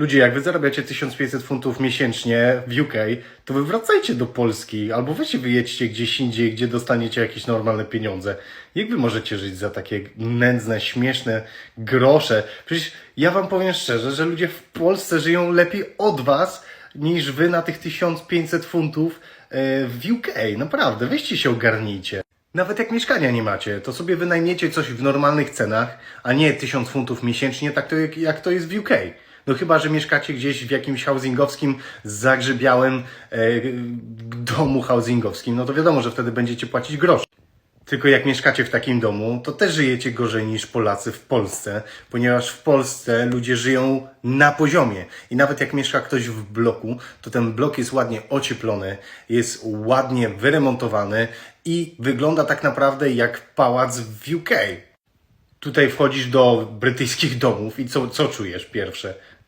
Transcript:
Ludzie, jak wy zarabiacie 1500 funtów miesięcznie w UK, to wy wracajcie do Polski albo weźcie wyjedźcie gdzieś indziej, gdzie dostaniecie jakieś normalne pieniądze. Jak wy możecie żyć za takie nędzne, śmieszne grosze? Przecież ja wam powiem szczerze, że ludzie w Polsce żyją lepiej od was niż wy na tych 1500 funtów e, w UK. Naprawdę, weźcie się ogarnijcie. Nawet jak mieszkania nie macie, to sobie wynajmiecie coś w normalnych cenach, a nie 1000 funtów miesięcznie, tak to jak, jak to jest w UK. No chyba, że mieszkacie gdzieś w jakimś housingowskim, zagrzebiałym e, domu housingowskim, no to wiadomo, że wtedy będziecie płacić grosz. Tylko jak mieszkacie w takim domu, to też żyjecie gorzej niż Polacy w Polsce, ponieważ w Polsce ludzie żyją na poziomie. I nawet jak mieszka ktoś w bloku, to ten blok jest ładnie ocieplony, jest ładnie wyremontowany i wygląda tak naprawdę jak pałac w UK. Tutaj wchodzisz do brytyjskich domów i co, co czujesz pierwsze?